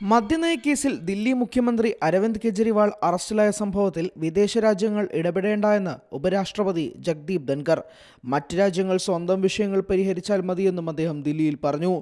മദ്യനയ കേസിൽ ദില്ലി മുഖ്യമന്ത്രി അരവിന്ദ് കെജ്രിവാൾ അറസ്റ്റിലായ സംഭവത്തിൽ വിദേശ രാജ്യങ്ങൾ ഇടപെടേണ്ട എന്ന് ഉപരാഷ്ട്രപതി ജഗ്ദീപ് ധൻകർ മറ്റ് രാജ്യങ്ങൾ സ്വന്തം വിഷയങ്ങൾ പരിഹരിച്ചാൽ മതിയെന്നും അദ്ദേഹം ദില്ലിയിൽ പറഞ്ഞു.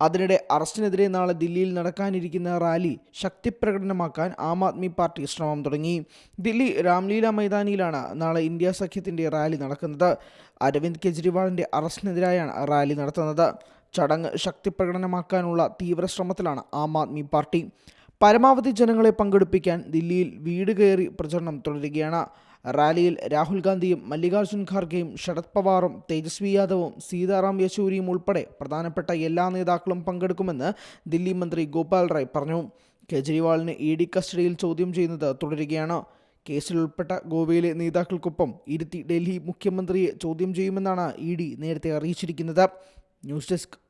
അതിനിടെ അറസ്റ്റിനെതിരെ നാളെ ദില്ലിയിൽ നടക്കാനിരിക്കുന്ന റാലി ശക്തിപ്രകടനമാക്കാൻ ആം ആദ്മി പാർട്ടി ശ്രമം തുടങ്ങി. ദില്ലി രാംലീല മൈതാനിയിലാണ് നാളെ ഇന്ത്യ സഖ്യത്തിന്റെ റാലി നടക്കുന്നത്. അരവിന്ദ് കെജ്രിവാളിന്റെ അറസ്റ്റിനെതിരായാണ് റാലി നടത്തുന്നത്. ചടങ്ങ് ശക്തിപ്രകടനമാക്കാനുള്ള തീവ്ര ശ്രമത്തിലാണ് ആം ആദ്മി പാർട്ടി. പരമാവധി ജനങ്ങളെ പങ്കെടുപ്പിക്കാൻ ദില്ലിയിൽ വീട് കയറി പ്രചരണം തുടരുകയാണ്. റാലിയിൽ രാഹുൽ ഗാന്ധിയും മല്ലികാർജുൻ ഖാർഗെയും ശരത് പവാറും തേജസ്വി യാദവും സീതാറാം യെച്ചൂരിയും ഉൾപ്പെടെ പ്രധാനപ്പെട്ട എല്ലാ നേതാക്കളും പങ്കെടുക്കുമെന്ന് ദില്ലി മന്ത്രി ഗോപാൽ റായ് പറഞ്ഞു. കെജ്രിവാളിനെ ഇ ഡി കസ്റ്റഡിയിൽ ചോദ്യം ചെയ്യുന്നത് തുടരുകയാണ്. കേസിൽ ഉൾപ്പെട്ട ഗോവയിലെ നേതാക്കൾക്കൊപ്പം ഇരുത്തി ഡൽഹി മുഖ്യമന്ത്രിയെ ചോദ്യം ചെയ്യുമെന്നാണ് ഇ ഡി നേരത്തെ അറിയിച്ചിരിക്കുന്നത്. News desk